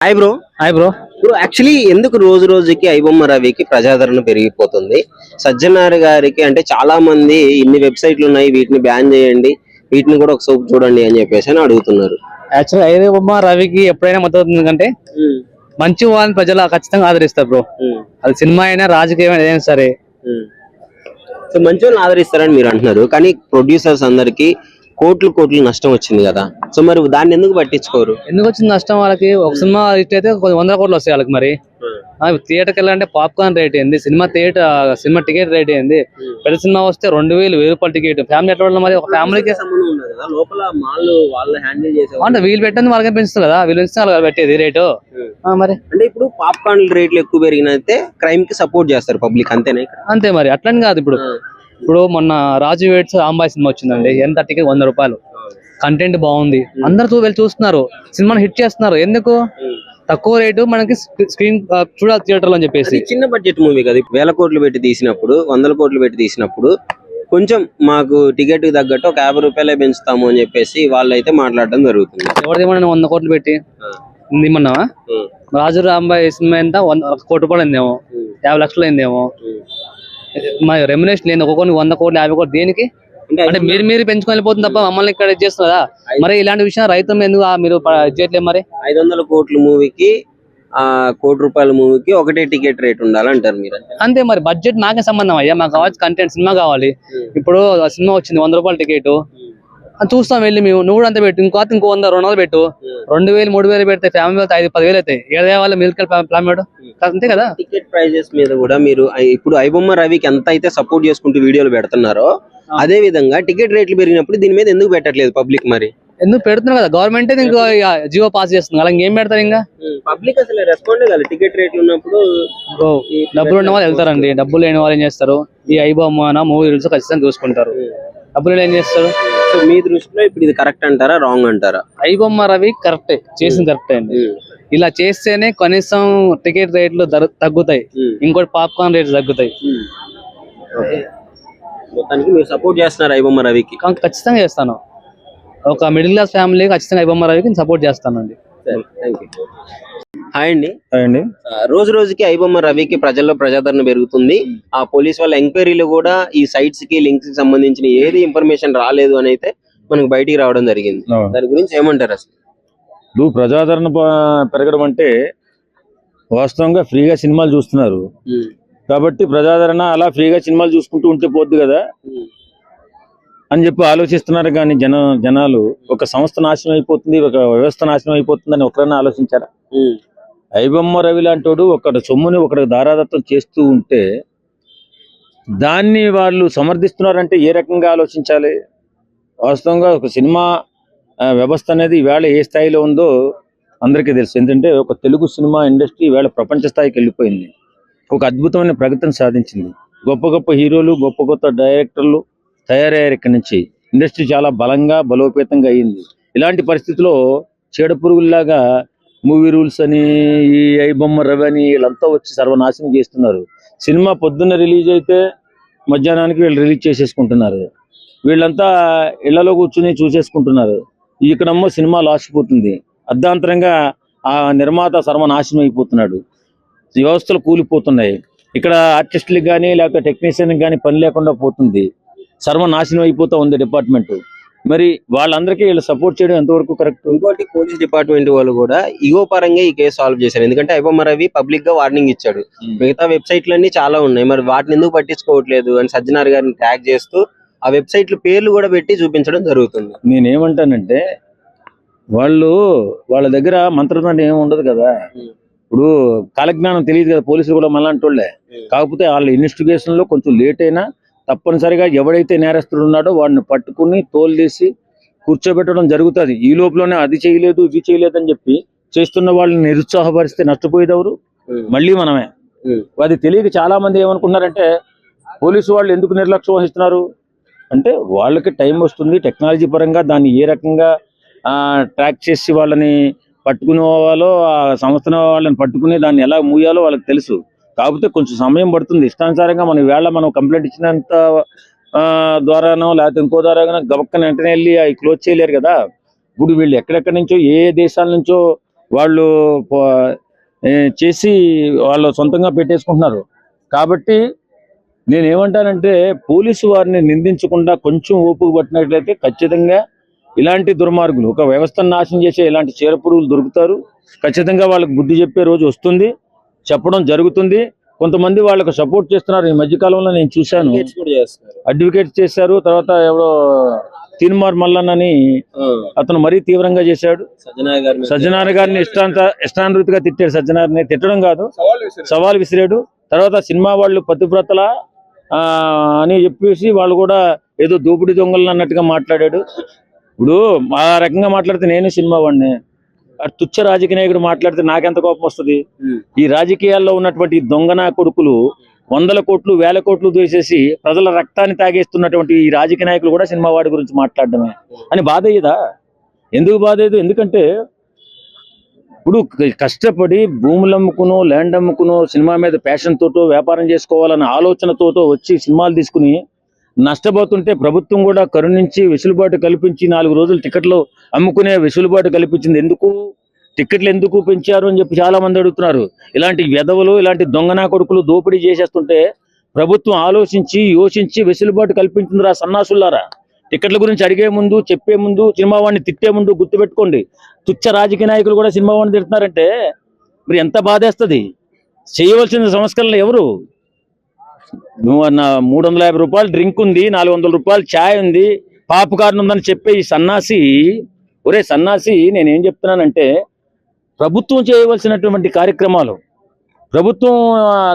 Hi bro hi bro bro actually ఎందుకు రోజు రోజుకి ఐబొమ్మ రవికి ప్రజాదరణ పెరిగిపోతుంది? సజ్జనార్ గారికి అంటే చాలా మంది ఇన్ని వెబ్సైట్లు ఉన్నాయి వీటిని బ్యాన్ చేయండి వీటిని కూడా ఒక సోప్ చూడండి అని చెప్పేసి అని అడుగుతున్నారు. యాక్చువల్ ఐదే బొమ్మ రవికి ఎప్పుడైనా మద్దతు ఉంది ఎందుకంటే మంచి వాళ్ళని ప్రజలు ఖచ్చితంగా ఆదరిస్తారు బ్రో అది సినిమా అయినా రాజకీయం అయినా సరే. సో మంచి వాళ్ళని ఆదరిస్తారని మీరు అంటున్నారు. కానీ ప్రొడ్యూసర్స్ అందరికి కోట్లు కోట్లు నష్టం వచ్చింది కదా. సో మరి దాన్ని ఎందుకు పట్టించుకోరు? ఎందుకు వచ్చింది నష్టం వాళ్ళకి? ఒక సినిమా హిట్ అయితే కొన్ని వందల కోట్లు వస్తాయి వాళ్ళకి మరి. థియేటర్కి వెళ్ళాలంటే పాప్కార్న్ రేట్ ఏంది? Cinema theatre cinema ticket rate ఏంది? పెద్ద సినిమా వస్తే రెండు వేలు వెయ్యి రూపాయలు టికెట్ ఫ్యామిలీ ఎట్లా మరి ఒక ఫ్యామిలీకి అంటే వీళ్ళు పెట్టింది వాళ్ళకే పెంచుతారు కదా. వీళ్ళు పెంచితే వాళ్ళు పెట్టేది రేటు ఆ, మరి. అంటే ఇప్పుడు పాప్కార్న్ రేట్లు ఎక్కువ పెరిగినైతే క్రైమ్కి సపోర్ట్ చేస్తారు పబ్లిక్ అంతేనా అంతే మరి. అట్లని కాదు ఇప్పుడు. ఇప్పుడు మొన్న రాజు వేట్స్ ఆంబాయ్ సినిమా వచ్చిందండి. ఎంత టికెట్ వంద రూపాయలు. కంటెంట్ బాగుంది. అందరు చూ- వెళ్ళి చూస్తున్నారు. సినిమాని హిట్ చేస్తున్నారు. ఎందుకు? తక్కువ రేటు మనకి స్క్రీన్ చూడాలి థియేటర్లో అని చెప్పేసి. చిన్న బడ్జెట్ మూవీ కదా. వేల కోట్లు పెట్టి తీసినప్పుడు వందల కోట్లు పెట్టి తీసినప్పుడు కొంచెం మాకు టికెట్కి తగ్గట్టు ఒక యాభై రూపాయలే పెంచుతాము అని చెప్పేసి వాళ్ళు అయితే మాట్లాడడం జరుగుతుంది. ఎవరిదేమన్నా వంద కోట్లు పెట్టి? నిమ్మన్నావా రాజు రాంబాయ్ సినిమా ఎంత? వంద కోటి రూపాయలు అయిందేమో. యాభై లక్షలు అయిందేమో. మరి రెమ్యునేషన్ లేదు ఒక్కొక్కరికి వంద కోట్లు యాభై కోట్లు దేనికి? అంటే మీరు మీరు పెంచుకొని వెళ్ళిపోతుంది తప్ప మమ్మల్ని ఇక్కడ ఇది చేస్తున్నదా? మరి ఇలాంటి విషయం రైతు ఎందుకు మీరు చేయట్లేదు మరి? ఐదు వందల కోట్ల మూవీకి ఆ కోటి రూపాయల మూవీకి ఒకటే టికెట్ రేట్ ఉండాలంటారు మీరు. అంతే మరి బడ్జెట్ నాకే సంబంధం అయ్యా. మాకు కావాల్సిన కంటెంట్ సినిమా కావాలి. ఇప్పుడు సినిమా వచ్చింది వంద రూపాయల టికెట్ చూస్తాం వెళ్ళి మేము. నువ్వు అంతే పెట్టు. ఇంకో ఇంకో వంద రెండు వందలు పెట్టు. రెండు వేలు మూడు వేలు పెడితే ఫ్యామిలీ ఐదు పది వేలు అవుతాయి ఏదే వాళ్ళ మిల్క్ ప్లాన్ అంతే కదా? టికెట్ ప్రైజెస్ మీద కూడా మీరు ఇప్పుడు ఐబొమ్మ రవికి ఎంత అయితే సపోర్ట్ చేసుకుంటూ వీడియోలు పెడుతున్నారో అదే విధంగా టికెట్ రేట్లు పెరిగినప్పుడు దీని మీద ఎందుకు పెట్టట్లేదు పబ్లిక్ మరి? ఎందుకు పెడుతున్నారు కదా? గవర్నమెంట్ ఇంకో జియో పాస్ చేస్తుంది. అలా ఇంకేం పెడతారు ఇంకా? పబ్లిక్ అసలు రెస్పాండ్ కాదు. టికెట్ రేట్లు ఉన్నప్పుడు డబ్బులు ఉన్న వాళ్ళు వెళ్తారండి డబ్బులు లేని వాళ్ళు ఏం చేస్తారు? ఈ ఐబొమ్మ మూవీ రూల్స్ ఖచ్చితంగా చూసుకుంటారు. డబ్బులు ఏం చేస్తారు? సో మీ దృష్టిలో ఇప్పుడు ఇది కరెక్ట్ అంటారా రాంగ్ అంటారా? ఐబొమ్మ రవి కరెక్టే చేసింది కరెక్టే అండి. ఇలా చేస్తేనే కనీసం టికెట్ రేట్లు తగ్గుతాయి. Hmm. ఇంకోటి పాప్కార్న్ రేట్లు తగ్గుతాయి. మొత్తానికి మీరు సపోర్ట్ చేస్తున్నారు ఐబొమ్మ రవికి. ఖచ్చితంగా చేస్తాను. ఒక మిడిల్ క్లాస్ ఫ్యామిలీ ఖచ్చితంగా ఐబొమ్మ రవికి సపోర్ట్ చేస్తానండి. థ్యాంక్ యూ హాయ్ అండి. రోజు రోజుకి ఐబొమ్మ రవికి ప్రజల్లో ప్రజాదరణ పెరుగుతుంది. ఆ పోలీస్ వాళ్ళ ఎంక్వైరీలు కూడా ఈ సైట్స్కి లింక్స్కి సంబంధించిన ఏది ఇన్ఫర్మేషన్ రాలేదు అని అయితే మనకు బయటికి రావడం జరిగింది. దాని గురించి ఏమంటారు అసలు? ఇప్పుడు ప్రజాదరణ పెరగడం అంటే వాస్తవంగా ఫ్రీగా సినిమాలు చూస్తున్నారు. కాబట్టి ప్రజాదరణ అలా ఫ్రీగా సినిమాలు చూసుకుంటూ ఉంటే పోద్ది కదా? అని చెప్పి ఆలోచిస్తున్నారు కానీ జన జనాలు ఒక సంస్థ నాశనం అయిపోతుంది ఒక వ్యవస్థ నాశనం అయిపోతుంది అని ఒకరైనా ఆలోచించారా? ఐబొమ్మ రవి లాంటోడు ఒకటి సొమ్ముని ఒకటి దారాదత్తం చేస్తూ ఉంటే దాన్ని వాళ్ళు సమర్థిస్తున్నారంటే ఏ రకంగా ఆలోచించాలి? వాస్తవంగా ఒక సినిమా వ్యవస్థ అనేది ఈవేళ ఏ స్థాయిలో ఉందో అందరికీ తెలుసు. ఎందుకంటే ఒక తెలుగు సినిమా ఇండస్ట్రీ ఈవేళ ప్రపంచ స్థాయికి వెళ్ళిపోయింది. ఒక అద్భుతమైన ప్రగతిని సాధించింది. గొప్ప గొప్ప హీరోలు గొప్ప గొప్ప డైరెక్టర్లు తయారయ్యారు ఇక్కడి నుంచి. ఇండస్ట్రీ చాలా బలంగా బలోపేతంగా అయ్యింది ఇలాంటి పరిస్థితిలో చీడ పురుగుల్లాగా మూవీ రూల్స్ అని ఈ ఐబొమ్మ రవి అని వీళ్ళంతా వచ్చి సర్వనాశనం చేస్తున్నారు. సినిమా పొద్దున్న రిలీజ్ అయితే మధ్యాహ్నానికి వీళ్ళు రిలీజ్ చేసేసుకుంటున్నారు. వీళ్ళంతా ఇళ్ళలో కూర్చుని చూసేసుకుంటున్నారు. ఇక్కడమ్మో సినిమా లాసిపోతుంది అర్ధాంతరంగా ఆ నిర్మాత సర్వనాశనం అయిపోతున్నాడు. వ్యవస్థలు కూలిపోతున్నాయి. ఇక్కడ ఆర్టిస్టులకు కానీ లేకపోతే టెక్నీషియన్కి కానీ పని లేకుండా పోతుంది. సర్వనాశనం అయిపోతూ ఉంది డిపార్ట్మెంట్. మరి వాళ్ళందరికీ వీళ్ళు సపోర్ట్ చేయడం ఎంతవరకు కరెక్ట్ ఇంకోటి పోలీస్ డిపార్ట్మెంట్ వాళ్ళు కూడా ఇగో పరంగా ఈ కేసు సాల్వ్ చేశారు. ఎందుకంటే ఐబొమ్మ రవి పబ్లిక్గా వార్నింగ్ ఇచ్చాడు. మిగతా వెబ్సైట్లన్నీ చాలా ఉన్నాయి. మరి వాటిని ఎందుకు పట్టించుకోవట్లేదు అని సజ్జనార్ గారిని ట్యాగ్ చేస్తూ ఆ వెబ్సైట్ల పేర్లు కూడా పెట్టి చూపించడం జరుగుతుంది. నేనేమంటానంటే వాళ్ళు వాళ్ళ దగ్గర మంత్రదండం ఏమి ఉండదు కదా. Hmm. ఇప్పుడు కాలజ్ఞానం తెలియదు కదా పోలీసులు కూడా మళ్ళీ వాళ్ళే. కాకపోతే వాళ్ళ ఇన్వెస్టిగేషన్లో కొంచెం లేట్ అయినా తప్పనిసరిగా ఎవడైతే నేరస్తుడు ఉన్నాడో వాడిని పట్టుకుని తోలు తీసి కూర్చోబెట్టడం జరుగుతుంది. ఈ లోపలనే అది చేయలేదు ఇది చేయలేదు అని చెప్పి చేస్తున్న వాళ్ళని నిరుత్సాహపరిస్తే నష్టపోయేది ఎవరు మళ్ళీ మనమే. అది తెలియక చాలా మంది ఏమనుకున్నారంటే పోలీసు వాళ్ళు ఎందుకు నిర్లక్ష్యం వహిస్తున్నారు? అంటే వాళ్ళకి టైం వస్తుంది టెక్నాలజీ పరంగా దాన్ని ఏ రకంగా ట్రాక్ చేసి వాళ్ళని పట్టుకునే వాళ్ళో ఆ సంస్థ వాళ్ళని పట్టుకుని దాన్ని ఎలా మూయాలో వాళ్ళకి తెలుసు. కాకపోతే కొంచెం సమయం పడుతుంది. ఇష్టానుసారంగా మనం వేళ మనం కంప్లైంట్ ఇచ్చినంత ఆ, ద్వారానో లేకపోతే ఇంకో ద్వారా గబక్కన వెంటనే వెళ్ళి అవి క్లోజ్ చేయలేరు కదా. ఇప్పుడు వీళ్ళు ఎక్కడెక్కడి నుంచో ఏ దేశాల నుంచో వాళ్ళు చేసి వాళ్ళు సొంతంగా పెట్టేసుకుంటున్నారు. కాబట్టి నేను ఏమంటానంటే పోలీసు వారిని నిందించకుండా కొంచెం ఓపుకు పట్టినట్లయితే ఖచ్చితంగా ఇలాంటి దుర్మార్గులు ఒక వ్యవస్థను నాశనం చేసే ఇలాంటి చీరపురుగులు దొరుకుతారు. ఖచ్చితంగా వాళ్ళకి బుద్ధి చెప్పే రోజు వస్తుంది. చెప్పడం జరుగుతుంది. కొంతమంది వాళ్ళకు సపోర్ట్ చేస్తున్నారు. ఈ మధ్యకాలంలో నేను చూశాను. అడ్వకేట్ చేశారు. తర్వాత ఎవరో తీన్మార్ మల్లన్ అని అతను మరీ తీవ్రంగా చేశాడు. సజ్జనార్ గారిని ఇష్టాంత ఇష్టానురీతిగా తిట్టాడు. సజ్జనార్ని తిట్టడం కాదు. సవాల్ విసిరాడు. తర్వాత సినిమా వాళ్ళు పతివ్రతల ఆ, అని చెప్పేసి వాళ్ళు కూడా ఏదో దోపిడీ దొంగలు అన్నట్టుగా మాట్లాడాడు. ఇప్పుడు ఆ రకంగా మాట్లాడితే నేను సినిమా వాడిని. తుచ్చ రాజకీయ నాయకుడు మాట్లాడితే నాకెంత కోపం వస్తుంది? ఈ రాజకీయాల్లో ఉన్నటువంటి దొంగనా దొంగన కొడుకులు వందల కోట్లు వేల కోట్లు దోసేసి ప్రజల రక్తాన్ని తాగేస్తున్నటువంటి ఈ రాజకీయ నాయకులు కూడా సినిమా వాడి గురించి మాట్లాడడమే. అని బాధ అయ్యేదా? ఎందుకు బాధ అయ్యేది? ఎందుకంటే ఇప్పుడు కష్టపడి భూములు అమ్ముకునో ల్యాండ్ అమ్ముకునో సినిమా మీద ప్యాషన్ తోటో వ్యాపారం చేసుకోవాలన్న ఆలోచనతోటో వచ్చి సినిమాలు తీసుకుని నష్టపోతుంటే ప్రభుత్వం కూడా కరుణించి వెసులుబాటు కల్పించి నాలుగు రోజులు టికెట్లు అమ్ముకునే వెసులుబాటు కల్పించింది. ఎందుకు? టిక్కెట్లు ఎందుకు పెంచారు అని చెప్పి చాలా మంది అడుగుతున్నారు. ఇలాంటి వెధవలు ఇలాంటి దొంగనా కొడుకులు దోపిడీ చేసేస్తుంటే ప్రభుత్వం ఆలోచించి యోచించి వెసులుబాటు కల్పించిందిరా సన్నాసులారా టికెట్ల గురించి అడిగే ముందు చెప్పే ముందు సినిమా వాడిని తిట్టే ముందు గుర్తుపెట్టుకోండి. తుచ్చ రాజకీయ నాయకులు కూడా సినిమా వాడిని తిడుతున్నారంటే మరి ఎంత బాధేస్తుంది? చేయవలసిన సంస్కరణలు ఎవరు? మూడు వందల యాభై రూపాయలు డ్రింక్ ఉంది నాలుగు వందల రూపాయలు ఛాయ్ ఉంది పాప్కార్న్ ఉందని చెప్పే ఈ సన్నాసి ఒరే సన్నాసి నేనేం చెప్తున్నానంటే ప్రభుత్వం చేయవలసినటువంటి కార్యక్రమాలు ప్రభుత్వం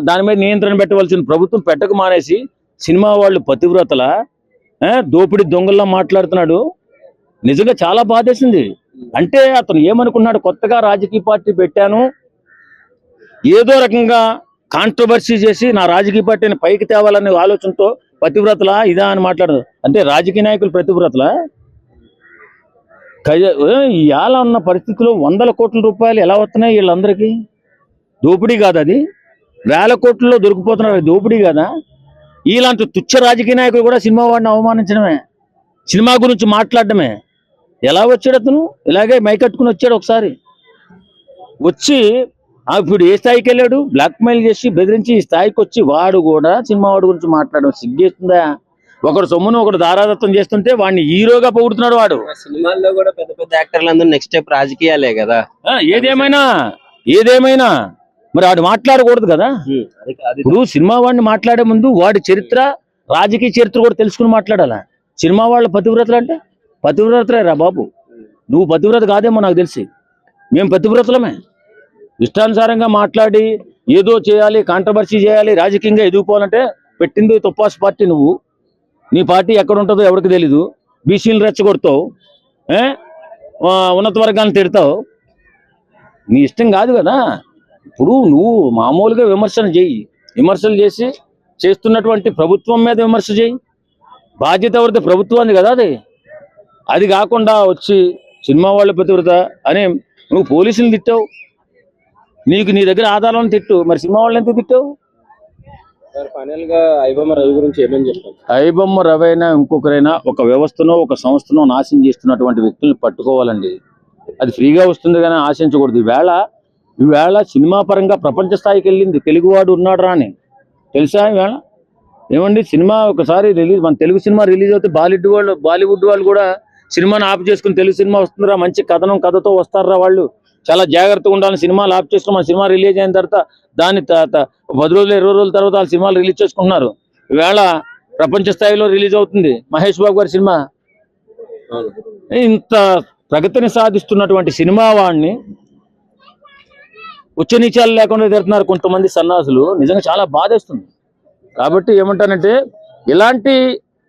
దాని మీద నియంత్రణ పెట్టవలసిన ప్రభుత్వం పెట్టక మానేసి సినిమా వాళ్ళు పతివ్రతల దోపిడి దోపిడీ దొంగల్లా మాట్లాడుతున్నాడు. నిజంగా చాలా బాధేసింది. అంటే అతను ఏమనుకున్నాడు? కొత్తగా రాజకీయ పార్టీ పెట్టాను. ఏదో రకంగా కాంట్రవర్సీ చేసి నా రాజకీయ పార్టీని పైకి తేవాలనే ఆలోచనతో పతివ్రతల ఇదా అని మాట్లాడదు. అంటే రాజకీయ నాయకులు ప్రతివ్రతల ఇవాళ ఉన్న పరిస్థితిలో వందల కోట్ల రూపాయలు ఎలా వస్తున్నాయి వీళ్ళందరికీ? దోపిడీ కాదు అది? వేల కోట్లలో దొరికిపోతున్నారు. అది దోపిడీ కాదా? ఇలాంటి తుచ్చ రాజకీయ నాయకులు కూడా సినిమా వాడిని అవమానించడమే. సినిమా గురించి మాట్లాడడమే. ఎలా వచ్చాడు అతను? ఇలాగే మైకట్టుకుని వచ్చాడు ఒకసారి. వచ్చి ఇప్పుడు ఏ స్థాయికి వెళ్ళాడు? బ్లాక్ మెయిల్ చేసి బెదిరించి ఈ స్థాయికి వచ్చి వాడు కూడా సినిమా వాడి గురించి మాట్లాడడం సిగ్గేస్తుందా? ఒకడు సొమ్మును ఒకడు దారాదత్తం చేస్తుంటే వాడిని హీరోగా పొగుడుతున్నాడు వాడు. సినిమాల్లో కూడా పెద్ద పెద్ద యాక్టర్లు అందరూ నెక్స్ట్ స్టెప్ రాజకీయాలే కదా. ఏదేమైనా? ఏదేమైనా? మరి వాడు మాట్లాడకూడదు కదా? ఇప్పుడు సినిమా వాడిని మాట్లాడే ముందు వాడి చరిత్ర రాజకీయ చరిత్ర కూడా తెలుసుకుని మాట్లాడాలా? సినిమా వాళ్ళ పతివ్రతలు అంటే? పతివ్రతలే రా బాబు? నువ్వు పతివ్రత కాదేమో నాకు తెలిసి. మేము పతివ్రతలమే. ఇష్టానుసారంగా మాట్లాడి ఏదో చేయాలి కాంట్రవర్సీ చేయాలి రాజకీయంగా ఎదుగుకోవాలంటే పెట్టింది తుప్పాస్ పార్టీ నువ్వు. నీ పార్టీ ఎక్కడ ఉంటుందో ఎవరికి తెలీదు. బీసీలు రెచ్చగొడతావు ఉన్నత వర్గాలను తిడతావు. నీ ఇష్టం కాదు కదా. ఇప్పుడు నువ్వు మామూలుగా విమర్శన చేయి. విమర్శలు చేసి చేస్తున్నటువంటి ప్రభుత్వం మీద విమర్శ చేయి. బాధ్యత ఎవరిది? ప్రభుత్వాన్ని కదా అది. అది కాకుండా వచ్చి సినిమా వాళ్ళ ప్రతివ్రత అని నువ్వు పోలీసులు తిట్టావు. నీకు నీ దగ్గర ఆధారాలను తిట్టు. మరి సినిమా వాళ్ళని ఎందుకు తిట్టావు? ఐబొమ్మ రవి రవైనా ఇంకొకరైనా ఒక వ్యవస్థనో ఒక సంస్థనో నాశనం చేస్తున్నటువంటి వ్యక్తుల్ని పట్టుకోవాలండి. అది ఫ్రీగా వస్తుంది కానీ ఆశించకూడదు. ఈవేళ ఈవేళ సినిమా పరంగా ప్రపంచ స్థాయికి వెళ్ళింది. తెలుగువాడు ఉన్నాడు రా అని తెలుసా ఈవేళ? ఏమండి సినిమా ఒకసారి రిలీజ్ మన తెలుగు సినిమా రిలీజ్ అవుతే బాలీవుడ్ వాళ్ళు బాలీవుడ్ వాళ్ళు కూడా సినిమాని ఆఫ్ చేసుకుని తెలుగు సినిమా వస్తుందిరా మంచి కథనం కథతో వస్తారా వాళ్ళు. చాలా జాగ్రత్తగా ఉండాలని సినిమాలు ఆఫ్ చేసుకుని మన సినిమా రిలీజ్ అయిన తర్వాత దాని తర్వాత పది రోజులు ఇరవై రోజుల తర్వాత వాళ్ళు సినిమాలు రిలీజ్ చేసుకుంటున్నారు. ఈవేళ ప్రపంచ స్థాయిలో రిలీజ్ అవుతుంది మహేష్ బాబు గారి సినిమా. ఇంత ప్రగతిని సాధిస్తున్నటువంటి సినిమా వాడిని ఉచ్చనీచాలు లేకుండా తిడుతున్నారు కొంతమంది సన్నాసులు. నిజంగా చాలా బాధేస్తుంది. కాబట్టి ఏమంటానంటే ఇలాంటి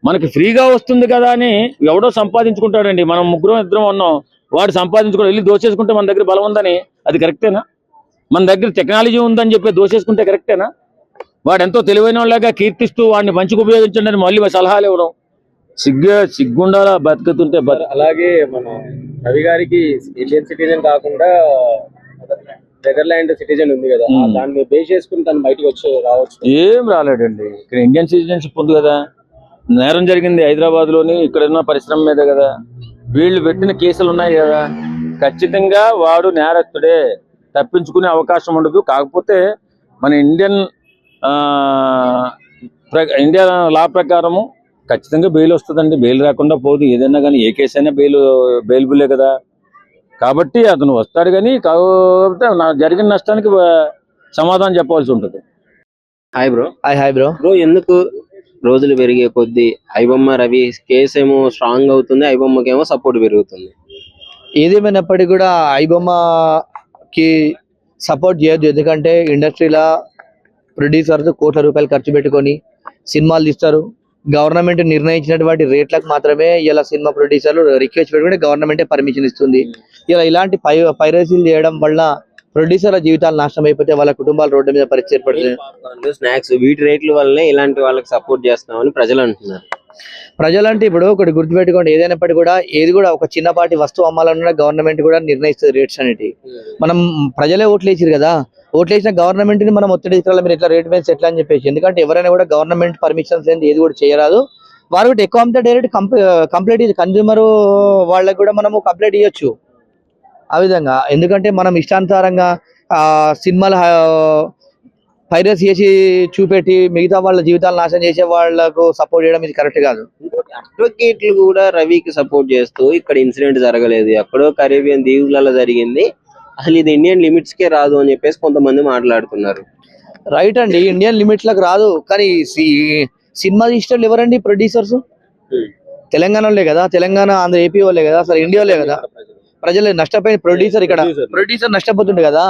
మనకి ఫ్రీగా వస్తుంది కదా అని ఎవడో సంపాదించుకుంటాడండి. మనం ముగ్గురం ఇద్దరం ఉన్నాం. వాడు సంపాదించుకుని వెళ్ళి దోచేసుకుంటే మన దగ్గర బలం ఉందని అది కరెక్టేనా? మన దగ్గర టెక్నాలజీ ఉందని చెప్పి దోచేసుకుంటే కరెక్టేనా? వాడు ఎంతో తెలివైన వాళ్ళగా కీర్తిస్తూ వాడిని మంచిగా ఉపయోగించండి మళ్ళీ సలహాలు ఇవ్వడం. సిగ్గు సిగ్గుండాలా బతుకుతుంటే బతు అలాగే మన రవి గారికి ఇండియన్ సిటిజన్ కాకుండా నెదర్లాండ్ సిటిజన్ ఉంది కదా. దాన్ని బేస్ చేసుకుని తను బయటకు వచ్చి రావచ్చు. ఏం రాలేడండి ఇక్కడ ఇండియన్ సిటిజన్షిప్ ఉంది కదా. నేరం జరిగింది హైదరాబాద్లోని ఇక్కడ ఉన్న పరిశ్రమ మీద కదా. వీళ్ళు పెట్టిన కేసులు ఉన్నాయి కదా. ఖచ్చితంగా వాడు నేరస్తుడే. తప్పించుకునే అవకాశం ఉండదు. కాకపోతే మన ఇండియన్ ఆ, ప్ర- ఇండియన్ లా ప్రకారము ఖచ్చితంగా బెయిల్ వస్తుందండి. బెయిల్ రాకుండా పోదు. ఏదైనా కానీ ఏ కేసు అయినా బెయిల్ బెయిల్బులే కదా. కాబట్టి అతను వస్తాడు కానీ కాకపోతే నా జరిగిన నష్టానికి సమాధానం చెప్పాల్సి ఉంటుంది. Hi bro hi hi bro bro ఎందుకు రోజులు పెరిగే కొద్దీ ఐబొమ్మ రవి కేసు ఏమో స్ట్రాంగ్ అవుతుంది ఐబొమ్మకి ఏమో సపోర్ట్ పెరుగుతుంది ఏదేమైనప్పటికీ కూడా ఐబొమ్మకి సపోర్ట్ చేయొద్దు. ఎందుకంటే ఇండస్ట్రీలో ప్రొడ్యూసర్స్ కోట్ల రూపాయలు ఖర్చు పెట్టుకొని సినిమాలు తీస్తారు. గవర్నమెంట్ నిర్ణయించినటువంటి రేట్లకు మాత్రమే ఇలా సినిమా ప్రొడ్యూసర్లు రిక్వెస్ట్ పెట్టుకుంటే గవర్నమెంటే పర్మిషన్ ఇస్తుంది. ఇలా ఇలాంటి పై పైరసీలు చేయడం వల్ల ప్రొడ్యూసర్ల జీవితాలు నాశనం అయిపోతే వాళ్ళ కుటుంబాలు రోడ్డు మీద పరిస్థితి ఏర్పడుతుంది స్నాక్స్ వీటి రేట్ల వల్లనే ఇలాంటి వాళ్ళకి సపోర్ట్ చేస్తున్నామని ప్రజలు అంటున్నారు. ప్రజలంటే ఇప్పుడు ఒకటి గుర్తుపెట్టుకోండి ఏదైనప్పటికీ కూడా ఏది కూడా ఒక చిన్నపాటి వస్తువు అమ్మాలన్నా గవర్నమెంట్ కూడా నిర్ణయిస్తుంది రేట్స్ అనేటి మనం ప్రజలే ఓట్లు వేసారు కదా ఓట్లు వేసిన గవర్నమెంట్ని మనం ఒత్తిడి తీసుకురాలి మీరు ఇట్లా రేట్ వేసి ఎట్లా అని చెప్పేసి. ఎందుకంటే ఎవరైనా కూడా గవర్నమెంట్ పర్మిషన్స్ లేని ఏది కూడా చేయరాదు. వారు కూడా ఎక్కువ అమ్మితే డైరెక్ట్ కంప్లీట్ కన్జ్యూమర్ వాళ్ళకి కూడా మనము కంప్లీట్ ఇవ్వచ్చు ఆ విధంగా. ఎందుకంటే మనం ఇష్టానుసారంగా ఆ సినిమాలు పైరస్ చేసి చూపెట్టి మిగతా వాళ్ళ జీవితాలు నాశనం చేసే వాళ్ళకు సపోర్ట్ చేయడం ఇది కరెక్ట్ కాదు. అడ్వకేట్లు కూడా రవికి సపోర్ట్ చేస్తూ ఇక్కడ ఇన్సిడెంట్ జరగలేదు. ఎక్కడో కరేబియన్ దీవులలో జరిగింది. అసలు ఇది ఇండియన్ లిమిట్స్ కే రాదు అని చెప్పేసి కొంతమంది మాట్లాడుతున్నారు. రైట్ అండి. ఇండియన్ లిమిట్స్లకు రాదు. కానీ సినిమా తీసేటోళ్ళు ఎవరండి? ప్రొడ్యూసర్స్ తెలంగాణలో కదా. తెలంగాణ ఆంధ్ర ఏపీ వాళ్ళే కదా. అసలు ఇండియా వాళ్ళే కదా. ప్రజలు నష్టపోయిన ప్రొడ్యూసర్ ఇక్కడ. ప్రొడ్యూసర్ నష్టపోతుండే కదా.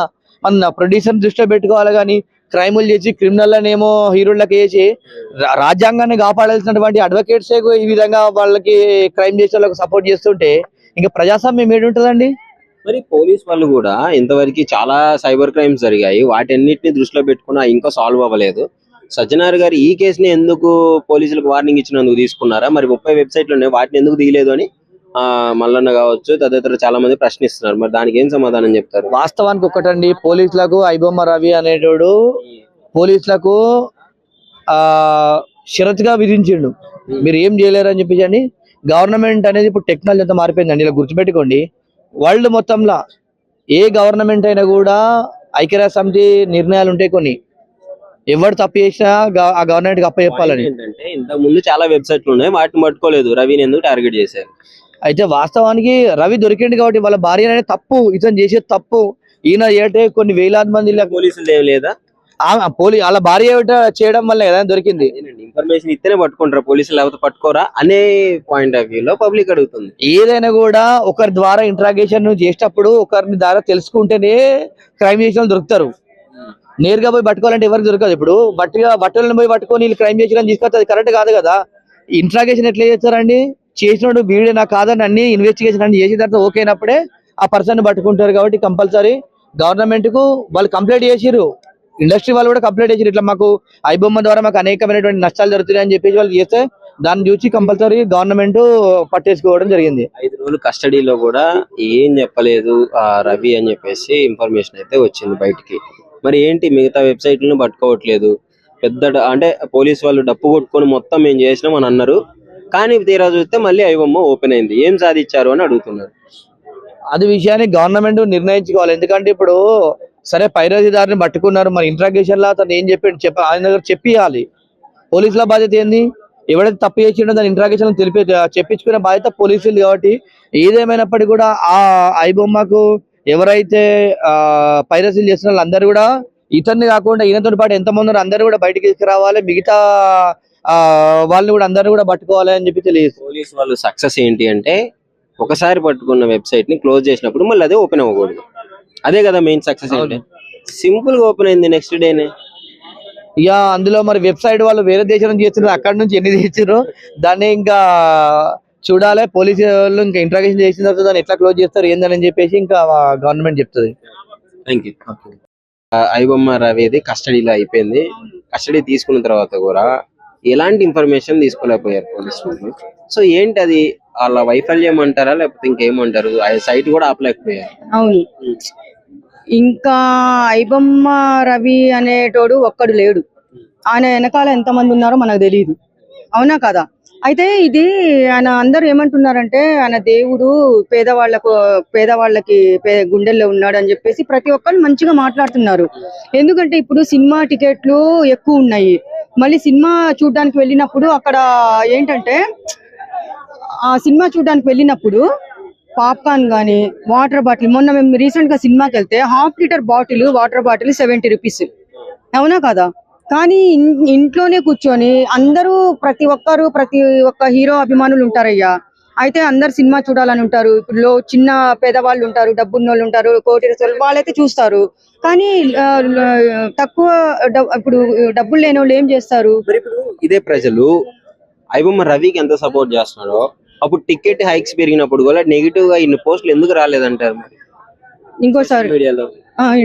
మన ప్రొడ్యూసర్ దృష్టిలో పెట్టుకోవాలి కానీ క్రైములు చేసి క్రిమినల్ ఏమో హీరోలకు వేసి రాజ్యాంగాన్ని కాపాడాల్సినటువంటి అడ్వకేట్స్ ఈ విధంగా వాళ్ళకి క్రైమ్ చేసే వాళ్ళకి సపోర్ట్ చేస్తుంటే ఇంకా ప్రజాస్వామ్యం ఏడు ఉంటుందండి మరి పోలీస్ వాళ్ళు కూడా ఇంతవరకు చాలా సైబర్ క్రైమ్స్ జరిగాయి. వాటన్నిటిని దృష్టిలో పెట్టుకున్నా ఇంకా సాల్వ్ అవ్వలేదు. సజ్జనార్ గారు ఈ కేసుని ఎందుకు పోలీసులకు వార్నింగ్ ఇచ్చినందుకు తీసుకున్నారా? మరి ముప్పై వెబ్సైట్లు ఉన్నాయి. వాటిని ఎందుకు తీయలేదు అని? మల్లన్న కావచ్చు తదితర చాలా మంది ప్రశ్నిస్తున్నారు. మరి దానికి ఏం సమాధానం చెప్తారు? వాస్తవానికి ఒకటండి పోలీసులకు ఐబొమ్మ రవి అనేటోడు పోలీసులకు ఆ షరతుగా విధించిండు. మీరు ఏం చేయలేరు అని చెప్పేసి అని గవర్నమెంట్ అనేది ఇప్పుడు టెక్నాలజీ అంతా మారిపోయిందండి ఇలా గుర్తుపెట్టుకోండి. వరల్డ్ మొత్తంలో ఏ గవర్నమెంట్ అయినా కూడా ఐక్యరాజ్య సమితి నిర్ణయాలు ఉంటాయి కొన్ని. ఎవరు తప్పు చేసినా ఆ గవర్నమెంట్కి అప్ప చెప్పాలని ఏంటంటే ఇంతకు ముందు చాలా వెబ్సైట్లు ఉన్నాయి వాటిని పట్టుకోలేదు. రవిని ఎందుకు టార్గెట్ చేశారు? అయితే వాస్తవానికి రవి దొరికిండు కాబట్టి వాళ్ళ భార్య అనేది తప్పు ఇతను చేసేది తప్పు. ఈయన ఏంటంటే కొన్ని వేలాది మంది పోలీసులు లేదా? పోలీ వాళ్ళ భార్య ఏమిటో చేయడం వల్ల కదా దొరికింది? ఇన్ఫర్మేషన్ ఇస్తేనే పట్టుకుంటారా పోలీసులు లేకపోతే పట్టుకోరా? అనే పాయింట్ ఆఫ్ వ్యూ లో పబ్లిక్ అడుగుతుంది. ఏదైనా కూడా ఒకరి ద్వారా ఇంట్రాగేషన్ చేసేటప్పుడు ఒకరిని ద్వారా తెలుసుకుంటేనే క్రైమ్ చేసిన దొరుకుతారు. నేరుగా పోయి పట్టుకోవాలంటే ఎవరికి దొరకదు. ఇప్పుడు బట్టిగా బట్టలను పోయి పట్టుకొని వీళ్ళు క్రైమ్ చేసిన తీసుకొస్తే అది కరెక్ట్ కాదు కదా. ఇంట్రాగేషన్ ఎట్లా చేస్తారండి? చేసినోడు వీడు నా కాదని అన్ని ఇన్వెస్టిగేషన్ అన్ని చేసిన తర్వాత ఓకే అయినప్పుడే ఆ పర్సన్ పట్టుకుంటారు కాబట్టి కంపల్సరీ గవర్నమెంట్కు వాళ్ళు కంప్లైంట్ చేసిర్రు. ఇండస్ట్రీ వాళ్ళు కూడా కంప్లైంట్ చేసిరు ఇట్లా మాకు ఐబొమ్మ ద్వారా మాకు అనేకమైనటువంటి నష్టాలు జరుగుతున్నాయి అని చెప్పేసి వాళ్ళు చేస్తే దాన్ని చూసి కంపల్సరీ గవర్నమెంట్ పట్టేసుకోవడం జరిగింది. ఐదు రోజులు కస్టడీలో కూడా ఏం చెప్పలేదు ఆ రవి అని చెప్పేసి ఇన్ఫర్మేషన్ అయితే వచ్చింది బయటికి. మరి ఏంటి మిగతా వెబ్సైట్లను పట్టుకోవట్లేదు? పెద్ద అంటే పోలీస్ వాళ్ళు డప్పు కొట్టుకొని మొత్తం మేము చేసినాం అని అన్నారు. కానీ తీరా చూస్తే మళ్ళీ ఐబొమ్మ ఓపెన్ అయింది. ఏం సాధించారు అని అడుగుతున్నారు. అది విషయాన్ని గవర్నమెంట్ నిర్ణయించుకోవాలి. ఎందుకంటే ఇప్పుడు సరే పైరసీదారిని పట్టుకున్నారు. మరి ఇంట్రాగేషన్లో అతను ఏం చెప్పాడు? చెప్ప ఆయన దగ్గర చెప్పియాలి. పోలీసుల బాధ్యత ఏంది? ఎవడైతే తప్పు చేసిండో దాని ఇంట్రాగేషన్ తెలిపి చెప్పించుకునే బాధ్యత పోలీసులు కాబట్టి ఏదేమైనప్పటికీ కూడా ఆ ఐబొమ్మకు ఎవరైతే పైరసీలు చేసిన వాళ్ళందరూ కూడా ఇతన్ని కాకుండా ఈయనతో పాటు ఎంతమంది అందరూ కూడా బయటకి తీసుకురావాలి. మిగతా వాళ్ళని కూడా అందరూ కూడా పట్టుకోవాలి అని చెప్పి తెలియదు. పోలీస్ వాళ్ళు సక్సెస్ ఏంటి అంటే ఒకసారి పట్టుకున్న వెబ్సైట్ని క్లోజ్ చేసినప్పుడు మళ్ళీ అదే ఓపెన్ అవ్వకూడదు. అదే కదా మెయిన్ సక్సెస్ అంటే సింపుల్గా ఓపెన్ అయింది నెక్స్ట్ డేనే ఇక అందులో మరి వెబ్సైట్ వాళ్ళు వేరే దేశం నుంచి చేస్తున్నారు అక్కడ నుంచి ఎన్ని తెచ్చారు దాన్ని ఇంకా చూడాలి. పోలీసు వాళ్ళు ఇంకా ఇంట్రాగేషన్ చేసిన తర్వాత దాన్ని ఎట్లా క్లోజ్ చేస్తారు ఏందని చెప్పేసి ఇంకా గవర్నమెంట్ చెప్తుంది. థ్యాంక్ యూ ఐబొమ్మ రవిది కస్టడీలో అయిపోయింది. కస్టడీ తీసుకున్న తర్వాత కూడా ఎలాంటి ఇన్ఫర్మేషన్ తీసుకోలేకపోయారు పోలీసులు సో ఏంటి అది వాళ్ళ వైఫల్యం అంటారా? లేకపోతే ఇంకేమంటారు? ఆ సైట్ కూడా ఆపలేకపోయారు. అవును. ఇంకా ఐబమ్మ రవి అనేటోడు ఒక్కడు లేడు. ఆయన వెనకాల ఎంతమంది ఉన్నారో మనకు తెలియదు అవునా కదా? అయితే ఇది ఆయన అందరూ ఏమంటున్నారంటే ఆయన దేవుడు పేదవాళ్ళకు పేదవాళ్ళకి పే- గుండెల్లో ఉన్నాడు అని చెప్పేసి ప్రతి ఒక్కరు మంచిగా మాట్లాడుతున్నారు. ఎందుకంటే ఇప్పుడు సినిమా టికెట్లు ఎక్కువ ఉన్నాయి. మళ్ళీ సినిమా చూడడానికి వెళ్ళినప్పుడు అక్కడ ఏంటంటే ఆ సినిమా చూడడానికి వెళ్ళినప్పుడు పాప్కార్న్ కానీ వాటర్ బాటిల్ మొన్న మేము రీసెంట్గా సినిమాకి వెళ్తే half litre bottle water bottle seventy rupees. అవునా కదా? కానీ ఇంట్లోనే కూర్చొని అందరూ ప్రతి ఒక్కరు ప్రతి ఒక్క హీరో అభిమానులు ఉంటారయ్యా. అయితే అందరు సినిమా చూడాలని ఉంటారు. ఇప్పుడు లో చిన్న పేదవాళ్ళు ఉంటారు డబ్బున్న వాళ్ళు ఉంటారు కోటి వాళ్ళైతే చూస్తారు. కానీ తక్కువ ఇప్పుడు డబ్బులు లేని వాళ్ళు ఏం చేస్తారు? ఇదే ప్రజలు ఐబొమ్మ రవికి ఎంత సపోర్ట్ చేస్తున్నారో అప్పుడు టికెట్ హైక్స్ పెరిగినప్పుడు కూడా నెగిటివ్గా ఇన్ని పోస్టులు ఎందుకు రాలేదంటారు మరి? ఇంకోసారి. మీడియాలో?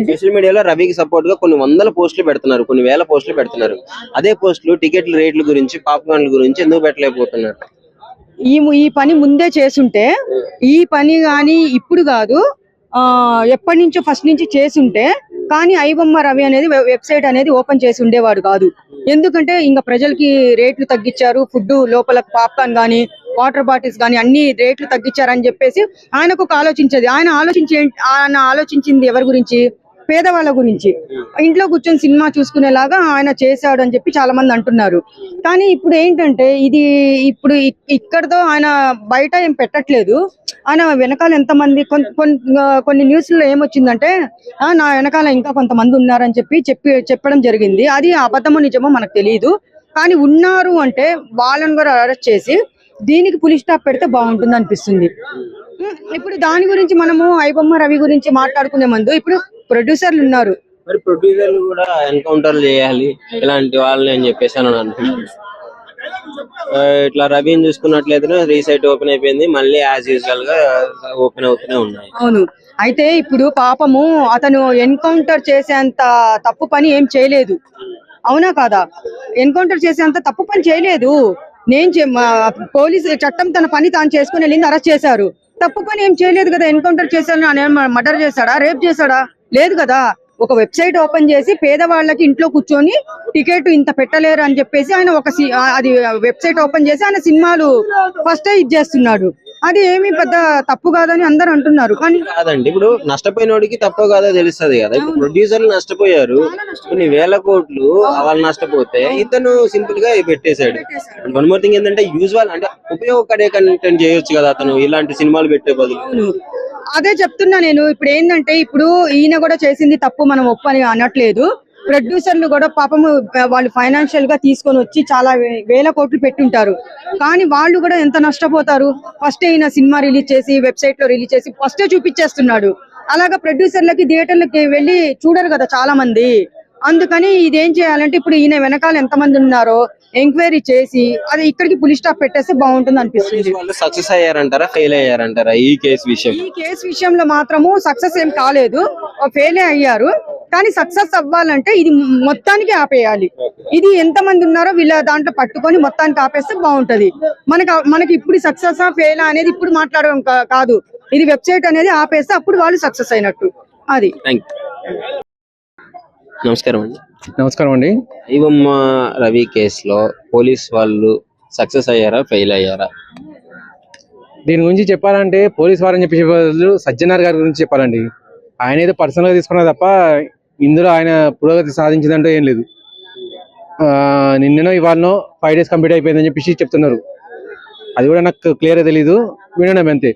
సోషల్ మీడియాలో రవికి సపోర్ట్గా కొన్ని వందల పోస్టులు పెడుతున్నారు కొన్ని వేల పోస్టులు పెడుతున్నారు. అదే పోస్టులు టికెట్ల రేట్ల గురించి పాప్కార్న్ల గురించి ఎందుకు పెట్టలేకపోతున్నారు? ఈ ఈ పని ముందే చేసుంటే ఈ పని కానీ ఇప్పుడు కాదు ఆ ఎప్పటి నుంచో ఫస్ట్ నుంచి చేసుంటే కానీ ఐబొమ్మ రవి అనేది వెబ్సైట్ అనేది ఓపెన్ చేసి ఉండేవాడు కాదు. ఎందుకంటే ఇంకా ప్రజలకి రేట్లు తగ్గించారు ఫుడ్ లోపల పాప్కార్న్ కానీ వాటర్ బాటిల్స్ కానీ అన్ని రేట్లు తగ్గించారని చెప్పేసి ఆయనకు ఒక ఆలోచించేది. ఆయన ఆలోచించి ఆయన ఆలోచించింది ఎవరి గురించి? పేదవాళ్ళ గురించి. ఇంట్లో కూర్చొని సినిమా చూసుకునేలాగా ఆయన చేశాడు అని చెప్పి చాలా మంది అంటున్నారు. కానీ ఇప్పుడు ఏంటంటే ఇది ఇప్పుడు ఇక్కడతో ఆయన బయట ఏం పెట్టట్లేదు. ఆయన వెనకాల ఎంతమంది కొన్- కొన్- కొన్ని న్యూస్లో ఏమొచ్చిందంటే ఆ, నా వెనకాల ఇంకా కొంతమంది ఉన్నారని చెప్పి చెప్పి చెప్పడం జరిగింది. అది అబద్ధమో నిజమో మనకు తెలియదు కానీ ఉన్నారు అంటే వాళ్ళని కూడా అరెస్ట్ చేసి దీనికి పులి స్టాప్ పెడితే బాగుంటుంది అనిపిస్తుంది ఇప్పుడు దాని గురించి మనము ఐబొమ్మ రవి గురించి మాట్లాడుకునే ముందు ఇప్పుడు ప్రొడ్యూసర్లు ఉన్నారు మరి ప్రొడ్యూసర్లు కూడా ఎన్కౌంటర్ చేయాలి ఇలాంటి వాళ్ళని అని చెప్పేసి అని అనుకుంటున్నాను ఆ, ఇట్లా రవిని చూసుకున్నట్లయితే రీసైట్ ఓపెన్ అయిపోయింది మళ్ళీ యాజ్ యూజువల్గా ఓపెన్ అవుతూనే ఉన్నాయి. అవును. అయితే ఇప్పుడు పాపము అతను ఎన్కౌంటర్ చేసేంత తప్పు పని ఏం చేయలేదు. అవునా కాదా? ఎన్కౌంటర్ చేసేంత తప్పు పని చేయలేదు. నేను పోలీసు చట్టం తన పని తాను చేసుకుని వెళ్ళింది అరెస్ట్ చేశారు. తప్పు పని ఏం చేయలేదు కదా ఎన్కౌంటర్ చేశాను మర్డర్ చేశాడా? రేప్ చేశాడా? లేదు కదా. ఒక వెబ్సైట్ ఓపెన్ చేసి పేదవాళ్ళకి ఇంట్లో కూర్చొని టికెట్ ఇంత పెట్టలేరు అని చెప్పేసి ఆయన ఒక అది వెబ్సైట్ ఓపెన్ చేసి ఆయన సినిమాలు ఫస్ట్ ఇది చేస్తున్నాడు. అది ఏమీ పెద్ద తప్పు కాదని అందరు అంటున్నారు. కానీ కాదండి. ఇప్పుడు నష్టపోయినోడికి తప్పో కాదో తెలుస్తది కదా. ఇప్పుడు ప్రొడ్యూసర్లు నష్టపోయారు. కొన్ని వేల కోట్లు వాళ్ళు నష్టపోతే ఇతను సింపుల్గా పెట్టేశాడు. వన్ మోర్ థింగ్ ఏంటంటే యూజువల్ అంటే ఉపయోగపడే కంటెంట్ చేయొచ్చు కదా అతను. ఇలాంటి సినిమాలు పెట్టే బదులు. అదే చెప్తున్నా నేను. ఇప్పుడు ఏంటంటే ఇప్పుడు ఈయన కూడా చేసింది తప్పు మనం ఒప్పని అనట్లేదు. ప్రొడ్యూసర్లు కూడా పాపము వాళ్ళు ఫైనాన్షియల్గా తీసుకొని వచ్చి చాలా వేల కోట్లు పెట్టుంటారు. కానీ వాళ్ళు కూడా ఎంత నష్టపోతారు? ఫస్ట్ ఈయన సినిమా రిలీజ్ చేసి వెబ్సైట్లో రిలీజ్ చేసి ఫస్టే చూపించేస్తున్నాడు అలాగా ప్రొడ్యూసర్లకి థియేటర్లకి వెళ్ళి చూడరు కదా చాలా మంది అందుకని ఇదేం చేయాలంటే ఇప్పుడు ఈయన వెనకాల ఎంతమంది ఉన్నారో ఎంక్వైరీ చేసి అది ఇక్కడికి పులి స్టాప్ పెట్టేస్తే బాగుంటుంది అనిపిస్తుంది. వాళ్ళు సక్సెస్ అయ్యారంటారా? ఫెయిల్ అయ్యారంటారా ఈ కేసు విషయం ఈ కేసు విషయంలో మాత్రము సక్సెస్ ఏం కాలేదు. ఫెయిలే అయ్యారు. కానీ సక్సెస్ అవ్వాలంటే ఇది మొత్తానికి ఆపేయాలి. ఇది ఎంత మంది ఉన్నారో వీళ్ళ దాంట్లో పట్టుకొని మొత్తానికి ఆపేస్తే బాగుంటది. మనకి మనకి ఇప్పుడు సక్సెస్ ఫెయిల్ అనేది ఇప్పుడు మాట్లాడడం కాదు. ఇది వెబ్సైట్ అనేది ఆపేస్తే అప్పుడు వాళ్ళు సక్సెస్ అయినట్టు. అది. నమస్కారం అండి. నమస్కారం అండి. ఐబొమ్మ రవి కేసులో పోలీస్ వాళ్ళు సక్సెస్ అయ్యారా ఫెయిల్ అయ్యారా? దీని గురించి చెప్పాలంటే పోలీస్ వారని చెప్పి బదులు సజ్జనార్ గారి గురించి చెప్పాలండి. ఆయన ఏదో పర్సనల్గా తీసుకున్నా తప్ప ఇందులో ఆయన పురోగతి సాధించిందంటూ ఏం లేదు. ఆ, నిన్ననో ఇవాళనో ఫైవ్ డేస్ కంప్లీట్ అయిపోయిందని చెప్పేసి చెప్తున్నారు. అది కూడా నాకు క్లియర్ తెలీదు. వినడం అంతే.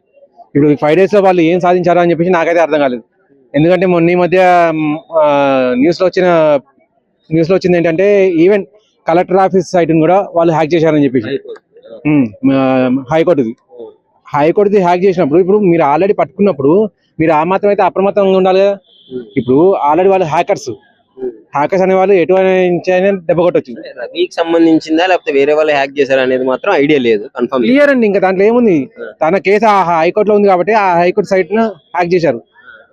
ఇప్పుడు ఫైవ్ డేస్లో వాళ్ళు ఏం సాధించారా అని చెప్పేసి నాకైతే అర్థం కాలేదు. ఎందుకంటే మొన్న ఈ మధ్య న్యూస్లో వచ్చిన న్యూస్లో వచ్చింది ఏంటంటే ఈవెన్ కలెక్టర్ ఆఫీస్ సైట్ కూడా వాళ్ళు హ్యాక్ చేశారని చెప్పేసి. హైకోర్టుది. హైకోర్టుది హ్యాక్ చేసినప్పుడు ఇప్పుడు మీరు ఆల్రెడీ పట్టుకున్నప్పుడు మీరు ఆ మాత్రం అయితే అప్రమత్తంగా ఉండాలి కదా. ఇప్పుడు ఆల్రెడీ వాళ్ళు హ్యాకర్స్ హ్యాకర్స్ అనే వాళ్ళు ఎటువంటి దెబ్బ కొట్టచ్చు. రవికి సంబంధించిందా లేకపోతే వేరే వాళ్ళు హ్యాక్ చేశారా అనేది మాత్రం ఐడియా లేదు కన్ఫర్మ్ క్లియర్ అండి ఇంకా దాంట్లో ఏముంది? తన కేసు ఆ హైకోర్టులో ఉంది కాబట్టి ఆ హైకోర్టు సైట్ను హ్యాక్ చేశారు.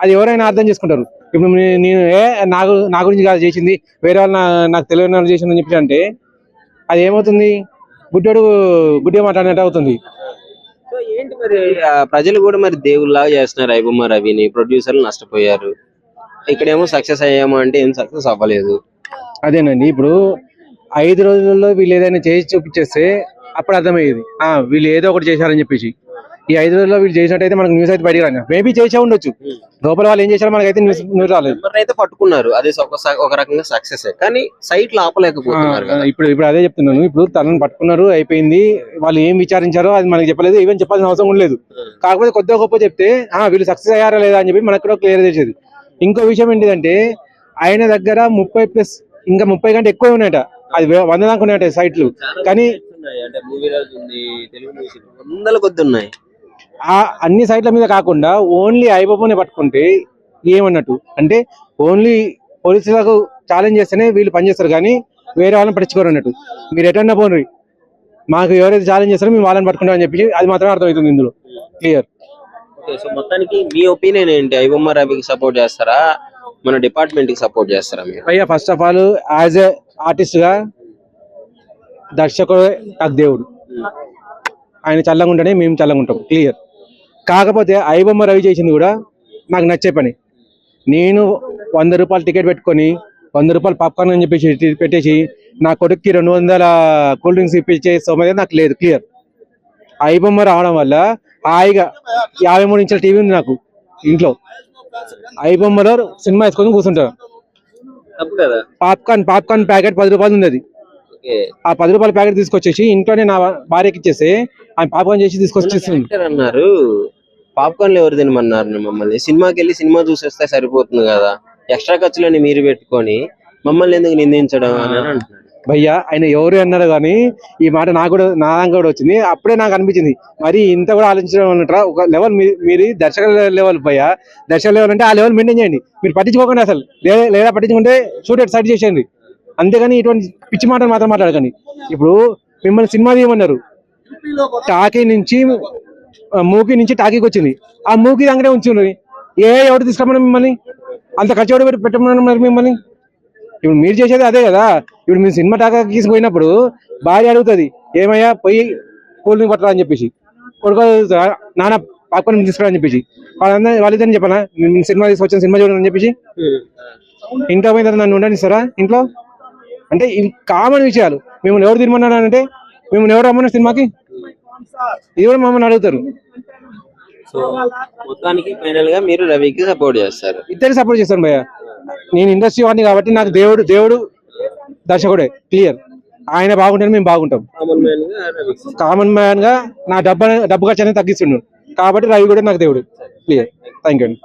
అది ఎవరైనా అర్థం చేసుకుంటారు. ఇప్పుడు నేను ఏ నాకు నా గురించి కాదు చేసింది వేరే వాళ్ళు నా- నాకు తెలియని వాళ్ళు చేసిందని చెప్పి అంటే అది ఏమవుతుంది? గుడ్డోడు గుడ్డే మాట్లాడినట్టు అవుతుంది. ఏంటి మరి ప్రజలు కూడా మరి దేవుళ్ళలాగా చేస్తున్నారు ఐబొమ్మ రవిని. ప్రొడ్యూసర్లు నష్టపోయారు. ఇక్కడేమో సక్సెస్ అయ్యాము అంటే ఏం సక్సెస్ అవ్వలేదు. అదేనండి. ఇప్పుడు ఐదు రోజుల్లో వీళ్ళు ఏదైనా చేసి చూపించేస్తే అప్పుడు అర్థమయ్యేది. ఆ వీళ్ళు ఏదో ఒకటి చేశారని చెప్పేసి. ఈ ఐదు రోజుల్లో వీళ్ళు చేసినట్టయితే మనకు న్యూస్ అయితే బయటకు రాగా మేబీ చేసే ఉండొచ్చు. లోపల వాళ్ళు ఏం చేశారో మనకైతే న్యూస్ న్యూస్ రాలేదు. అయితే పట్టుకున్నారు అదే ఒక ఒక రకంగా సక్సెస్ కానీ సైట్ ఆపలేకపోతున్నారు ఇప్పుడు ఇప్పుడు అదే చెప్తున్నాను. ఇప్పుడు తనని పట్టుకున్నారు అయిపోయింది. వాళ్ళు ఏం విచారించారో అది మనకి చెప్పలేదు. ఈవెన్ చెప్పాల్సిన అవసరం లేదు. కాకపోతే కొద్దిగా గొప్ప చెప్తే వీళ్ళు సక్సెస్ అయ్యారా లేదా అని చెప్పి మనకు కూడా క్లియర్ చేసేది ఇంకో విషయం ఏంటిదంటే ఆయన దగ్గర ముప్పై ప్లస్ ఇంకా ముప్పై కంటే ఎక్కువ ఉన్నాయట. అది వంద దాకా ఉన్నాయట సైట్లు కానీ వందల కొద్ది ఉన్నాయి. ఆ అన్ని సైట్ల మీద కాకుండా ఓన్లీ ఐబాబుని పట్టుకుంటే ఏమన్నట్టు? అంటే ఓన్లీ పోలీసులకు ఛాలెంజ్ చేస్తేనే వీళ్ళు పనిచేస్తారు కానీ వేరే వాళ్ళని పట్టించుకోరు అన్నట్టు. మీరు ఎటన్నా పోండి. మాకు ఎవరైతే ఛాలెంజ్ చేస్తారో మేము వాళ్ళని పట్టుకుంటాం అని చెప్పి అది మాత్రమే అర్థమవుతుంది ఇందులో. క్లియర్ ఓకే సో మొత్తానికి మీ ఒపీనియన్ ఏంటి? ఐబొమ్మ రవికి సపోర్ట్ చేస్తారా? మన డిపార్ట్మెంట్కి సపోర్ట్ చేస్తారా మీరు? అయ్యా first of all as a ఆర్టిస్ట్గా దర్శకుడు నాకు దేవుడు. ఆయన చల్లగా ఉంటేనే మేము చల్లగా ఉంటాం. క్లియర్ కాకపోతే ఐబొమ్మ రవి చేసింది కూడా నాకు నచ్చే పని. నేను వంద రూపాయలు టికెట్ పెట్టుకొని వంద రూపాయలు పాప్కార్న్ అని చెప్పేసి పెట్టేసి నా కొడుక్కి రెండు వందల కూల్ డ్రింక్స్ ఇప్పించే సోమతి నాకు లేదు క్లియర్. ఐబొమ్మ రావడం వల్ల హాయిగా యాభై మూడు ఇంచుల టీవీ ఉంది నాకు ఇంట్లో. ఐబొమ్మలో సినిమా వేసుకొని కూర్చుంటాను. పాప్కార్న్ పాప్కార్న్ ప్యాకెట్ పది రూపాయలు ఉంది అది ఆ పది రూపాయల ప్యాకెట్ తీసుకొచ్చేసి ఇంట్లోనే నా భార్యకి ఇచ్చేస్తే ఆమె పాప్కార్న్ చేసి తీసుకొచ్చేస్తుంది డైరెక్టర్ అన్నారు. పాప్కార్న్లు ఎవరు తినమన్నారు మమ్మల్ని? సినిమాకి వెళ్ళి సినిమా చూసేస్తే సరిపోతుంది కదా. ఎక్స్ట్రా ఖర్చులని మీరు పెట్టుకొని మమ్మల్ని ఎందుకు నిందించడం అని అంటున్నాడు భయ్యా ఆయన ఎవరు అన్నారు కానీ ఈ మాట నాకు కూడా నా కూడా వచ్చింది. అప్పుడే నాకు అనిపించింది మరి ఇంత కూడా ఆలోచించడం అన్నట్రా? ఒక లెవెల్ మీరు దర్శక లెవెల్ భయ్యా. దర్శక లెవెల్ అంటే ఆ లెవెల్ మెయింటైన్ చేయండి. మీరు పట్టించుకోకండి అసలు. లేదా పట్టించుకుంటే షూట్ ఎట్ సైడ్ చేసేయండి. అంతేగాని ఇటువంటి పిచ్చి మాటలు మాత్రం మాట్లాడకండి. ఇప్పుడు మిమ్మల్ని సినిమా తీయమన్నారు. టాకీ నుంచి మూకీ నుంచి టాకీకి వచ్చింది. ఆ మూకీ దగ్గరే ఉంచుండ్రి. ఏ ఎవరు తీసుకురమ్మన్నారు మిమ్మల్ని? అంత ఖర్చు ఎవరు పెట్టి పెట్టమన్నారు మిమ్మల్ని? ఇప్పుడు మీరు చేసేది అదే కదా. ఇప్పుడు మీరు సినిమా టాకాకి పోయినప్పుడు భార్య అడుగుతుంది ఏమయ్యా పోయి కూల్ డ్రింక్ పట్టరా అని చెప్పేసి. కొడుకు నాన్న పాపని తీసుకురా అని చెప్పేసి. వాళ్ళందరూ వాళ్ళిద్దరిని చెప్పనా? నేను సినిమా తీసుకొచ్చిన సినిమా చూడండి అని చెప్పేసి. ఇంట్లో పోయిన తర్వాత నన్ను ఉండనిస్తారా? ఇంట్లో? అంటే ఇవి కామన్ విషయాలు. మిమ్మల్ని ఎవరు తినమన్నారు అంటే మిమ్మల్ని ఎవరు రమ్మన్నారు సినిమాకి? ఇది కూడా మమ్మల్ని అడుగుతారు. సో మొత్తానికి ఫైనల్గా మీరు రవికి సపోర్ట్ చేస్తారు. ఇద్దరికి సపోర్ట్ చేస్తాను భయ్య. నేను ఇండస్ట్రీ వాడిని కాబట్టి నాకు దేవుడు దేవుడు దర్శకుడే క్లియర్. ఆయన బాగుంటేనే మేము బాగుంటాం. కామన్ మ్యాన్గా రవికి కామన్ మ్యాన్గా నా డబ్బు డబ్బు ఖర్చు అనేది తగ్గిస్తుండు. కాబట్టి రవి కూడా నాకు దేవుడు. క్లియర్. థ్యాంక్ యూ అండి.